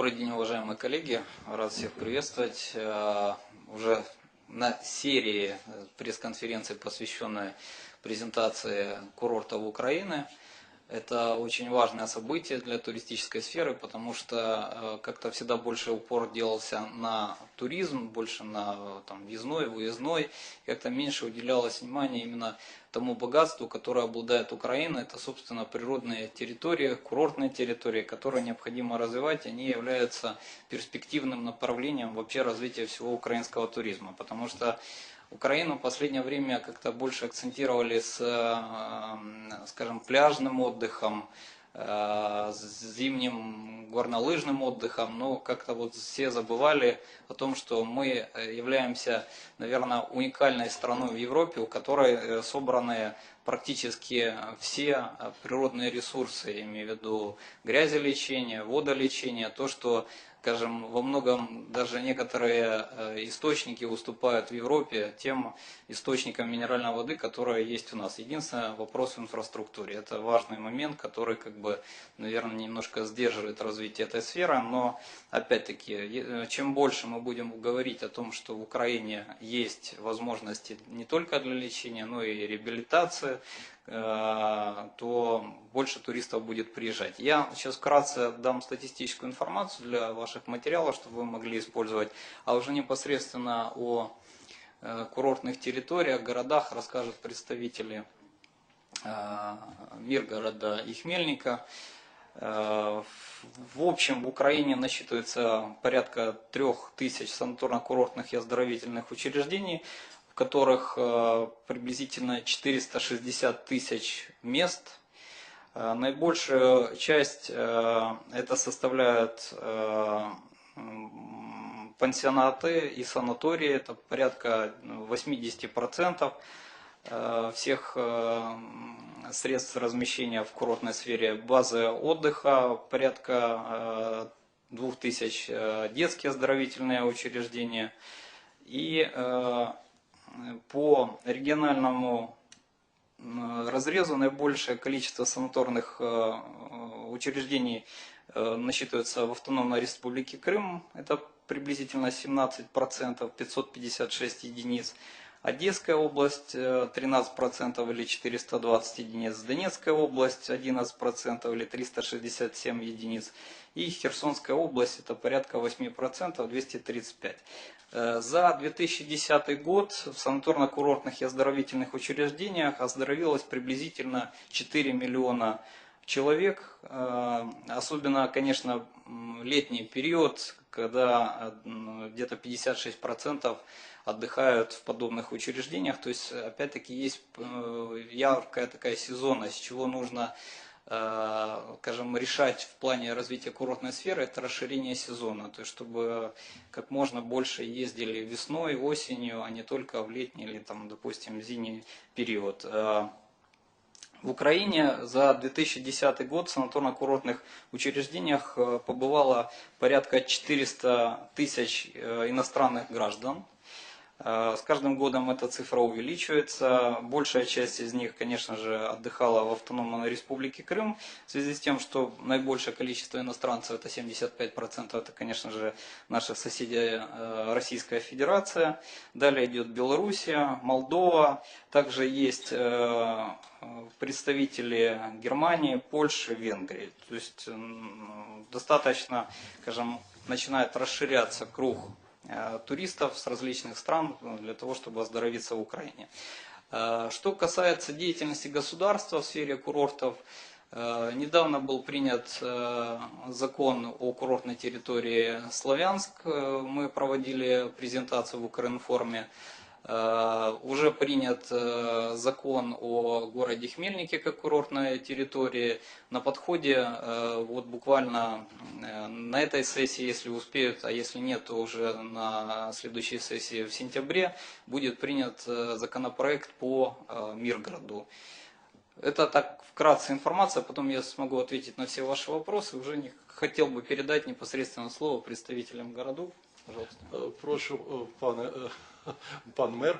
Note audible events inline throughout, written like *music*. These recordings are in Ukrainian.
Добрый день, уважаемые коллеги. Рад всех приветствовать. Э, Уже на серии э, пресс-конференций, посвященной презентации курортов Украины. Это очень важное событие для туристической сферы, потому что э, как-то всегда больше упор делался на туризм, больше на там, въездной, выездной, как-то меньше уделялось внимания именно тому богатству, которое обладает Украина. Это, собственно, природные территории, курортные территории, которые необходимо развивать. Они являются перспективным направлением вообще развития всего украинского туризма, потому что Украину в последнее время как-то больше акцентировали с, э, скажем, пляжным отдыхом, с зимним горнолыжным отдыхом, но как-то вот все забывали о том, что мы являемся, наверное, уникальной страной в Европе, у которой э, собраны практически все природные ресурсы, я имею в виду грязелечение, водолечение, то, что скажем, во многом даже некоторые э, источники уступают в Европе тем источникам минеральной воды, которые есть у нас. Единственный вопрос в инфраструктуре. Это важный момент, который, как бы, наверное, немножко сдерживает развитие этой сферы. Но, опять-таки, э, чем больше мы будем говорить о том, что в Украине есть возможности не только для лечения, но и реабилитации, то больше туристов будет приезжать. Я сейчас вкратце дам статистическую информацию для ваших материалов, чтобы вы могли использовать, а уже непосредственно о э, курортных территориях, городах расскажут представители э, Миргорода и Хмельника. В общем, в Украине насчитывается порядка трех тысяч санаторно-курортных и оздоровительных учреждений которых э, приблизительно 460 тысяч мест. Э, наибольшую часть э, это составляют пансионаты и санатории, это порядка 80% всех средств размещения в курортной сфере, базы отдыха, порядка 2000 детские оздоровительные учреждения. И по региональному разрезу наибольшее количество санаторных э, учреждений э, насчитывается в автономной республике Крым. Это приблизительно 17%, 556 единиц. Одесская область 13% э, или 420 единиц, Донецкая область 11% или 367 единиц и Херсонская область это порядка 8%, 235. Э, за 2010 год в санаторно-курортных и оздоровительных учреждениях оздоровилось приблизительно 4 миллиона человек. Э, особенно, конечно, летний период, когда где-то 56% отдыхают в подобных учреждениях. То есть, опять-таки, есть э, яркая такая сезонность, чего нужно э, скажем, решать в плане развития курортной сферы, это расширение сезона, то есть чтобы как можно больше ездили весной, осенью, а не только в летний или, там, допустим, зимний период. Э, в Украине за 2010 год в санаторно-курортных учреждениях побывало порядка 400 тысяч иностранных граждан. Э, с каждым годом эта цифра увеличивается. Большая часть из них, конечно же, отдыхала в автономной республике Крым. В связи с тем, что наибольшее количество иностранцев, это 75%, это, конечно же, наши соседи э, Российская Федерация. Далее идет Белоруссия, Молдова. Также есть э, представители Германии, Польши, Венгрии. То есть достаточно, скажем, начинает расширяться круг туристов с различных стран ну, для того, чтобы оздоровиться в Украине. Э, что касается деятельности государства в сфере курортов, э, недавно был принят закон о курортной территории Славянск. Мы проводили презентацию в Укринформе. Э, уже принят э, закон о городе Хмельнике как курортной территории. На подходе э, вот буквально на этой сессии, если успеют, а если нет, то уже на следующей сессии в сентябре будет принят законопроект по Миргороду. Это так вкратце информация, потом я смогу ответить на все ваши вопросы. Уже не хотел бы передать непосредственно слово представителям городов. Пожалуйста. Прошу, пане пан мер.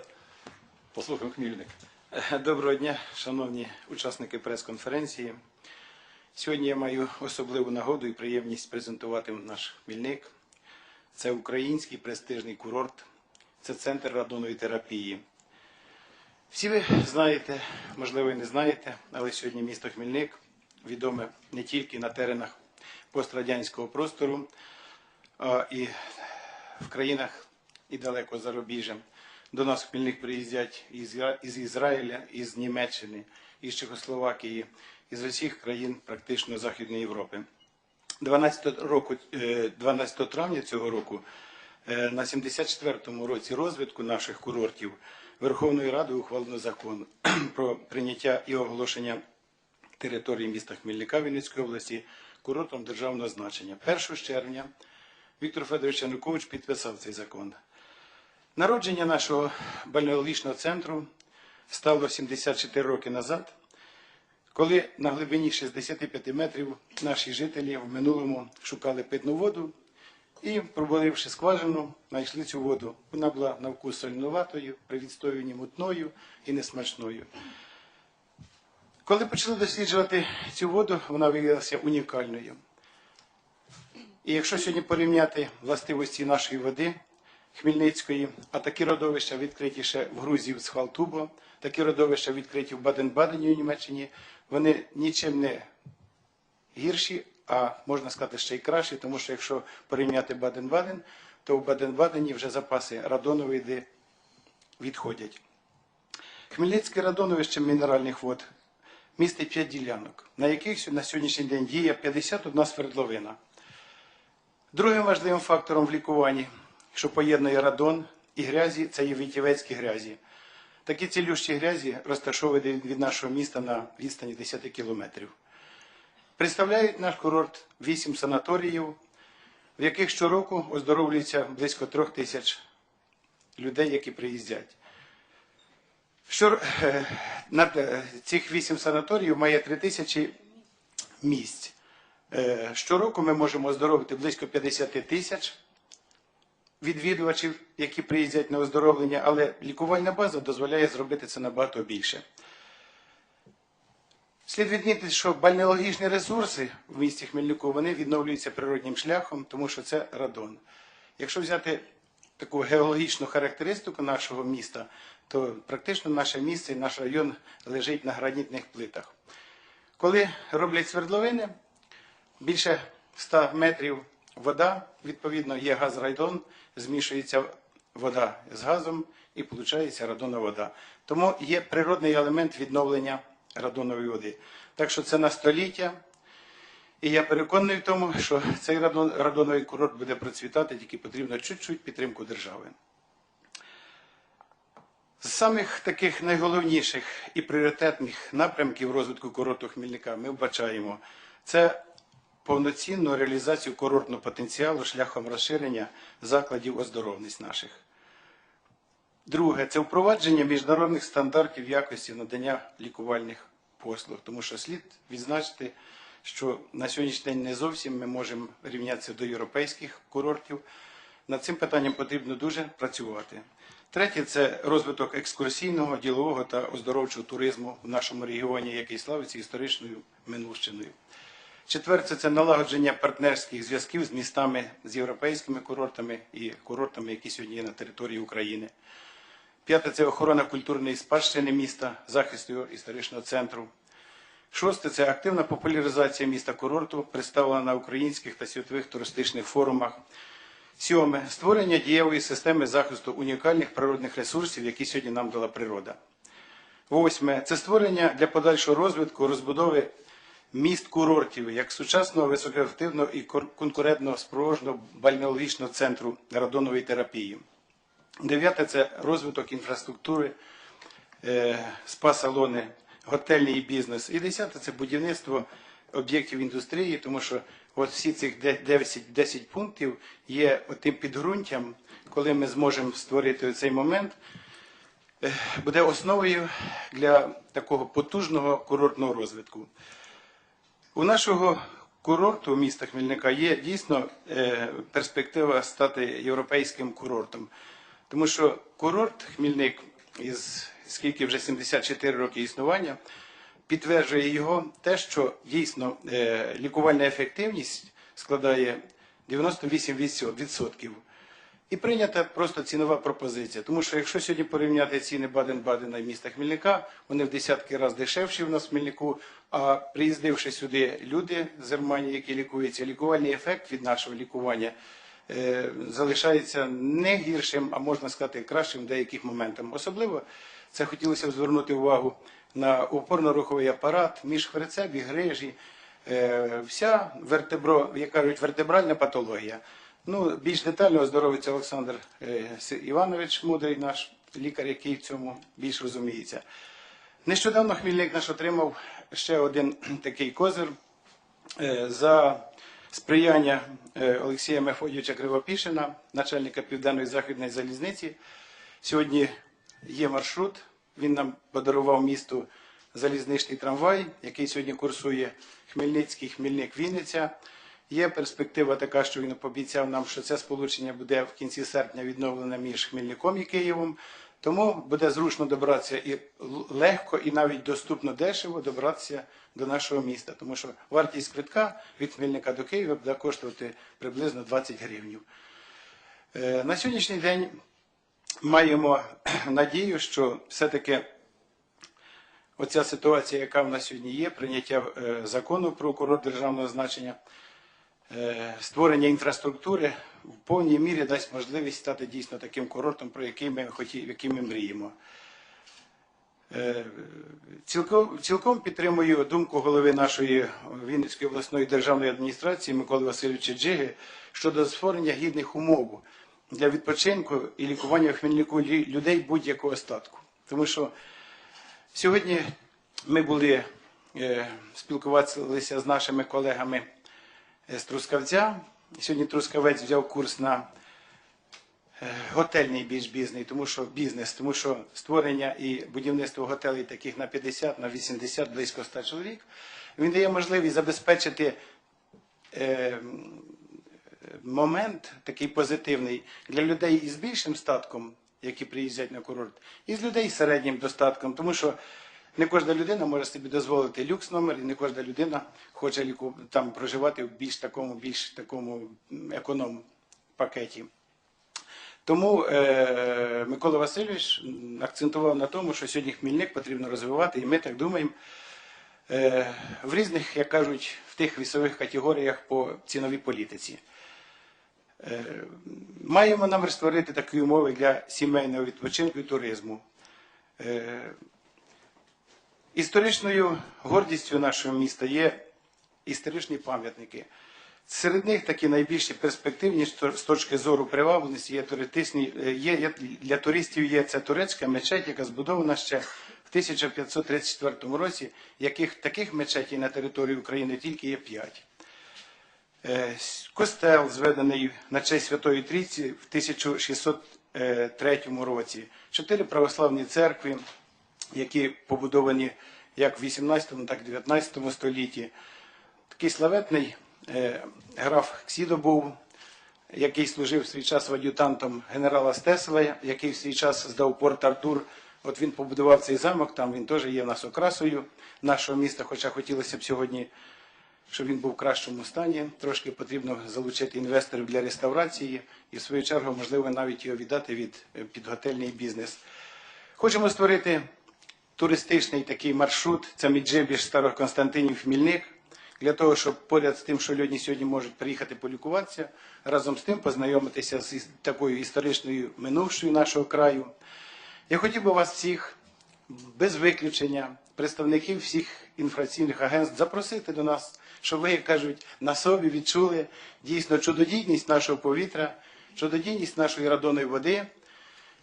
Послухаємо Хмільник. Доброго дня, шановні учасники прес-конференції. Сьогодні я маю особливу нагоду і приємність презентувати наш Хмільник. Це український престижний курорт, це центр радонової терапії. Всі ви знаєте, можливо, і не знаєте, але сьогодні місто Хмільник відоме не тільки на теренах пострадянського простору, а і в країнах і далеко за рубіжем. До нас в Хмільник приїздять із Ізра- із Ізраїля, із Німеччини, із Чехословакії, із усіх країн практично Західної Європи. 12, року, е, 12 травня цього року е, на 74-му році розвитку наших курортів Верховною Радою ухвалено закон *clears throat* про прийняття і оголошення території міста Хмельника Вінницької області курортом державного значення. 1 червня Віктор Федорович Янукович підписав цей закон. Народження нашого бальнеологічного центру стало 74 роки назад, коли на глибині 65 метрів наші жителі в минулому шукали питну воду і, пробуливши скважину, знайшли цю воду. Вона була на вкус сольнуватою, при відстоюванні мутною і несмачною. Коли почали досліджувати цю воду, вона виявилася унікальною. І якщо сьогодні порівняти властивості нашої води Хмельницької, а такі родовища відкриті ще в Грузії в Схалтубо, такі родовища відкриті в Баден-Бадені у Німеччині, вони нічим не гірші, а можна сказати ще й кращі, тому що якщо порівняти Баден-Баден, то в Баден-Бадені вже запаси радонової води відходять. Хмельницьке радоновище мінеральних вод містить 5 ділянок, на яких на сьогоднішній день діє 51 свердловина. Другим важливим фактором в лікуванні, що поєднує радон і грязі, це є витівецькі грязі. Такі цілющі грязі розташовані від нашого міста на відстані 10 кілометрів. Представляють наш курорт 8 санаторіїв, в яких щороку оздоровлюється близько трьох тисяч людей, які приїздять. Що, е, на е, цих 8 санаторіїв має 3 тисячі місць. Е, Щороку ми можемо оздоровити близько 50 тисяч відвідувачів, які приїздять на оздоровлення, але лікувальна база дозволяє зробити це набагато більше. Слід відмітити, що бальнеологічні ресурси в місті Хмельнику вони відновлюються природнім шляхом, тому що це радон. Якщо взяти таку геологічну характеристику нашого міста, то практично наше місце і наш район лежить на гранітних плитах. Коли роблять свердловини, більше 100 метрів вода, відповідно, є газ радон, змішується вода з газом і виходить радонова вода. Тому є природний елемент відновлення радонової води. Так що це на століття. І я переконаний в тому, що цей радон, радоновий курорт буде процвітати, тільки потрібно чуть-чуть підтримку держави. З самих таких найголовніших і пріоритетних напрямків розвитку курорту Хмельника ми вбачаємо це повноцінну реалізацію курортного потенціалу шляхом розширення закладів оздоровність наших. Друге це впровадження міжнародних стандартів якості надання лікувальних послуг, тому що слід відзначити, що на сьогоднішній день не зовсім ми можемо рівнятися до європейських курортів. Над цим питанням потрібно дуже працювати. Третє це розвиток екскурсійного, ділового та оздоровчого туризму в нашому регіоні, який славиться історичною минувщиною. Четверте це налагодження партнерських зв'язків з містами, з європейськими курортами і курортами, які сьогодні є на території України. П'яте це охорона культурної спадщини міста, захист його історичного центру. Шосте це активна популяризація міста курорту, представлена на українських та світових туристичних форумах. Сьоме створення дієвої системи захисту унікальних природних ресурсів, які сьогодні нам дала природа. Восьме це створення для подальшого розвитку, розбудови міст курортів як сучасного високоефективного і конкурентного спроможного бальнеологічного центру радонової терапії. Дев'яте це розвиток інфраструктури, е, спа-салони, готельний бізнес. І десяте це будівництво об'єктів індустрії, тому що от всі цих де- 10, 10 пунктів є тим підґрунтям, коли ми зможемо створити цей момент, е, буде основою для такого потужного курортного розвитку. У нашого курорту міста Хмельника є дійсно е, перспектива стати європейським курортом. Тому що курорт Хмельник із скільки вже 74 роки існування підтверджує його те, що дійсно е, лікувальна ефективність складає 98%. І прийнята просто цінова пропозиція. Тому що якщо сьогодні порівняти ціни Баден-Бадена і міста Хмельника, вони в десятки разів дешевші в нас в Хмельнику. А приїздивши сюди люди з Германії, які лікуються, лікувальний ефект від нашого лікування е, залишається не гіршим, а можна сказати, кращим в деяких моментах. Особливо це хотілося б звернути увагу на опорно-руховий апарат, міжхребцеві грижі, е, вся вертебро, як кажуть, вертебральна патологія. Ну, більш детально оздоровиться Олександр е, Іванович Мудрий, наш лікар, який в цьому більш розуміється. Нещодавно Хмільник наш отримав ще один *clears throat* такий козир е, за сприяння е, Олексія Мефодійовича Кривопішина, начальника Південної західної залізниці. Сьогодні є маршрут. Він нам подарував місту залізничний трамвай, який сьогодні курсує Хмельницький, Хмельник, Вінниця. Є перспектива така, що він пообіцяв нам, що це сполучення буде в кінці серпня відновлене між Хмельником і Києвом. Тому буде зручно добратися і легко, і навіть доступно дешево добратися до нашого міста, тому що вартість квитка від Хмельника до Києва буде коштувати приблизно 20 гривень. Е, На сьогоднішній день маємо *clears throat* надію, що все-таки оця ситуація, яка в нас сьогодні є, прийняття е, закону про курорт державного значення, створення інфраструктури в повній мірі дасть можливість стати дійсно таким курортом, про який ми хоті, який ми мріємо. Е, Цілком, цілком підтримую думку голови нашої Вінницької обласної державної адміністрації Миколи Васильовича Джиги щодо створення гідних умов для відпочинку і лікування в Хмельнику людей будь-якого статку. Тому що сьогодні ми були е, спілкувалися з нашими колегами е, з Трускавця. Сьогодні Трускавець взяв курс на е, готельний більш бізнес, тому що бізнес, тому що створення і будівництво готелей таких на 50, на 80, близько 100 чоловік, він дає можливість забезпечити е, момент такий позитивний для людей із більшим статком, які приїздять на курорт, і з людей з середнім достатком, тому що не кожна людина може собі дозволити люкс номер, і не кожна людина хоче ліку, там проживати в більш такому, більш такому економ пакеті. Тому е, Микола Васильович акцентував на тому, що сьогодні Хмільник потрібно розвивати, і ми так думаємо. Е, в різних, як кажуть, в тих вісових категоріях по ціновій політиці. Е, маємо намір створити такі умови для сімейного відпочинку і туризму. Е, історичною гордістю нашого міста є історичні пам'ятники. Серед них такі найбільші перспективні з точки зору привабленості є туристичні, е, є, є для туристів є це турецька мечеть, яка збудована ще в 1534 році, яких таких мечетей на території України тільки є п'ять. Е, Костел, зведений на честь Святої Трійці в 1603 році. Чотири православні церкви, які побудовані як в 18, так і 19 столітті. Такий славетний е, граф Ксідо був, який служив в свій час ад'ютантом генерала Стесела, який в свій час здав порт Артур. От він побудував цей замок, там він теж є в нас окрасою нашого міста, хоча хотілося б сьогодні щоб він був в кращому стані. Трошки потрібно залучити інвесторів для реставрації і, в свою чергу, можливо, навіть його віддати від е, під готельний бізнес. Хочемо створити туристичний такий маршрут. Це Міджибіж, Староконстантинів, Хмільник. Для того, щоб поряд з тим, що люди сьогодні можуть приїхати полікуватися, разом з тим познайомитися з такою історичною минувшою нашого краю. Я хотів би вас всіх без виключення представників всіх інформаційних агентств запросити до нас, щоб ви, як кажуть, на собі відчули дійсно чудодійність нашого повітря, чудодійність нашої радонної води.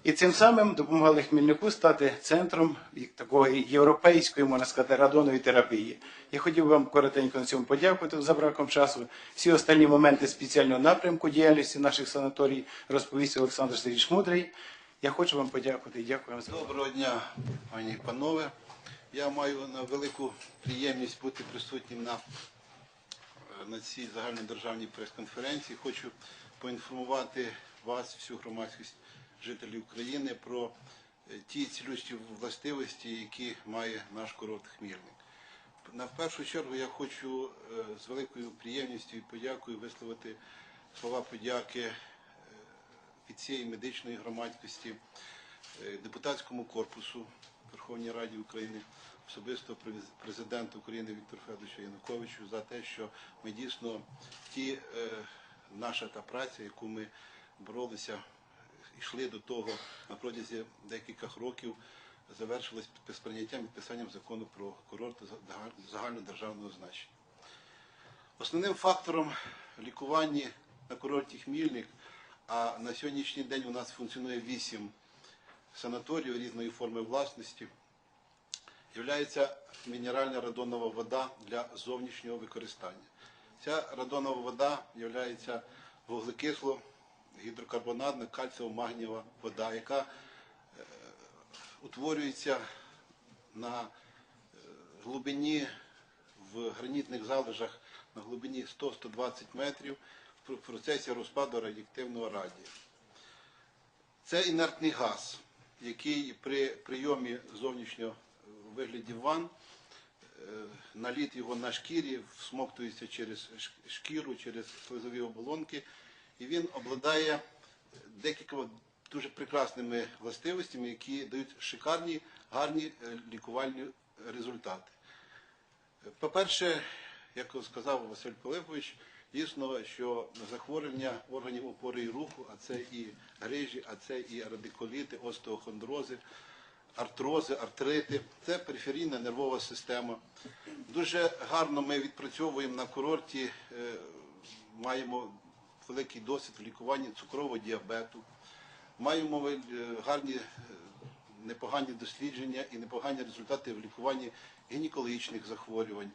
І цим самим допомагали Хмельнику стати центром такої європейської, можна сказати, радонової терапії. Я хотів вам коротенько на цьому подякувати за браком часу. Всі останні моменти спеціального напрямку діяльності наших санаторій розповість Олександр Сергійович Мудрий. Я хочу вам подякувати і дякую вам за. Доброго дня, пані панове. Я маю на велику приємність бути присутнім на, на цій загальнодержавній прес-конференції. Хочу поінформувати вас, всю громадськість жителів України про е, ті цілющі властивості, які має наш курорт Хмільник. На першу чергу я хочу е, з великою приємністю і подякою висловити слова подяки е, від цієї медичної громадськості, депутатському корпусу Верховній Раді України, особисто през- президенту України Віктору Федоровичу Януковичу за те, що ми дійсно ті наша та праця, яку ми боролися, йшли до того на протязі декількох років, завершилась з прийняттям і підписанням закону про курорти загальнодержавного значення. Основним фактором лікування на курорті Хмільник, а на сьогоднішній день у нас функціонує вісім санаторіїв різної форми власності, є мінеральна радонова вода для зовнішнього використання. Ця радонова вода є вуглекисло гідрокарбонатна кальцієво-магнієва вода, яка е, утворюється на е, глибині в гранітних залежах на глибині 100-120 метрів в процесі розпаду радіоактивного радію. Це інертний газ, який при прийомі зовнішнього вигляді ван е, наліт його на шкірі всмоктується через шкіру, через слизові оболонки, і він обладає декількома дуже прекрасними властивостями, які дають шикарні, гарні е, лікувальні результати. По-перше, як сказав Василь Пилипович, дійсно, що захворювання органів опори і руху, а це і грижі, а це і радикуліти, остеохондрози, артрози, артрити, це периферійна нервова система. Дуже гарно ми відпрацьовуємо на курорті, е, маємо великий досвід в лікуванні цукрового діабету, маємо е, гарні е, непогані дослідження і непогані результати в лікуванні гінекологічних захворювань.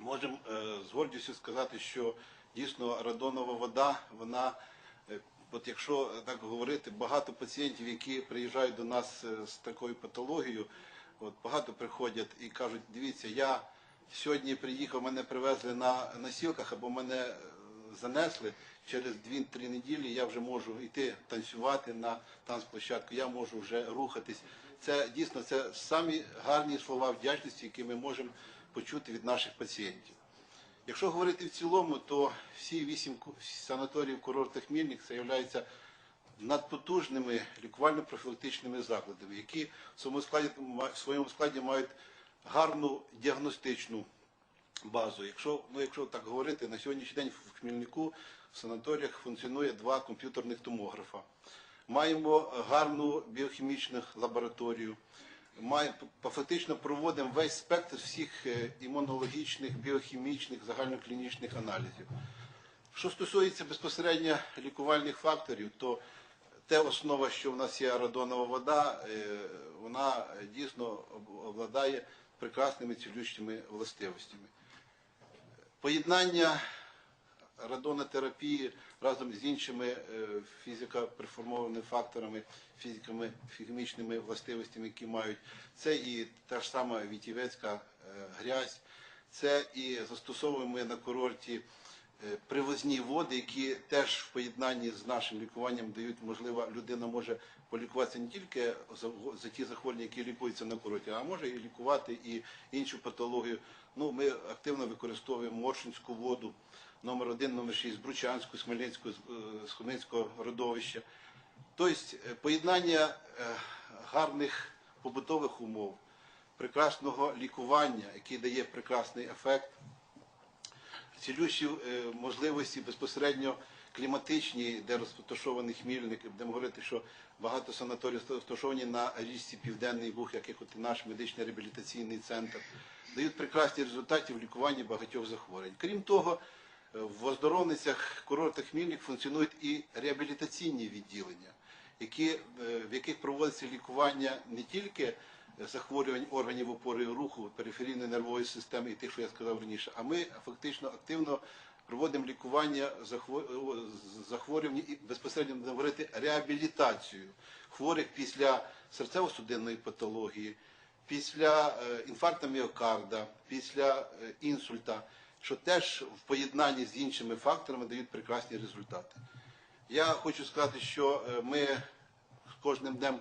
Можемо е, з гордістю сказати, що дійсно радонова вода, вона, от якщо так говорити, багато пацієнтів, які приїжджають до нас з такою патологією, от багато приходять і кажуть, дивіться, я сьогодні приїхав, мене привезли на носілках або мене занесли. Через 2-3 неділі я вже можу йти танцювати на танцплощадку, я можу вже рухатись. Це дійсно це самі гарні слова вдячності, які ми можемо почути від наших пацієнтів. Якщо говорити в цілому, то всі вісім санаторіїв курортних Хмільник це є надпотужними лікувально-профілактичними закладами, які в своєму складі мають гарну діагностичну базу. Якщо, ну, якщо так говорити, на сьогоднішній день в Хмільнику в санаторіях функціонує два комп'ютерних томографа. Маємо гарну біохімічну лабораторію. Має, фактично проводимо весь спектр всіх е, імунологічних, біохімічних, загальноклінічних аналізів. Що стосується безпосередньо лікувальних факторів, то те основа, що в нас є радонова вода, е, вона е, дійсно обладає прекрасними цілющими властивостями. Поєднання радонотерапії разом з іншими е, фізико-перформованими факторами, фізиками, хімічними властивостями, які мають, це і та ж сама вітівецька е, грязь, це і застосовуємо на курорті привозні води, які теж в поєднанні з нашим лікуванням дають, можливо, людина може полікуватися не тільки за, ті захворювання, які лікуються на курорті, а може і лікувати і іншу патологію. Ну, ми активно використовуємо моршинську воду, номер 1, номер 6, Бручанську, з Хмельницького, з, е, Хмельницького родовища. Тобто е, поєднання е, гарних побутових умов, прекрасного лікування, який дає прекрасний ефект, цілющі е, можливості безпосередньо кліматичні, де розташований хмільник. Будемо говорити, що багато санаторій розташовані на річці Південний Буг, як от наш медичний реабілітаційний центр, дають прекрасні результати в лікуванні багатьох захворювань. Крім того, в оздоровницях курортах Хмільник функціонують і реабілітаційні відділення, які, е, в яких проводиться лікування не тільки захворювань органів опори руху, периферійної нервової системи і тих, що я сказав раніше, а ми фактично активно проводимо лікування захво- захворювань і безпосередньо будемо говорити реабілітацію хворих після серцево-судинної патології, після е, інфаркту міокарда, після е, інсульта, що теж в поєднанні з іншими факторами дають прекрасні результати. Я хочу сказати, що е, ми з кожним днем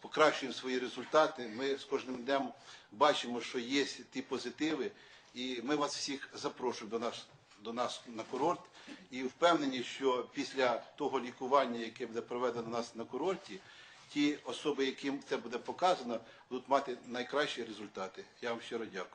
покращуємо свої результати. Ми з кожним днем бачимо, що є ті позитиви, і ми вас всіх запрошуємо до нас, до нас на курорт. І впевнені, що після того лікування, яке буде проведено у нас на курорті, ті особи, яким це буде показано, будуть мати найкращі результати. Я вам щиро дякую.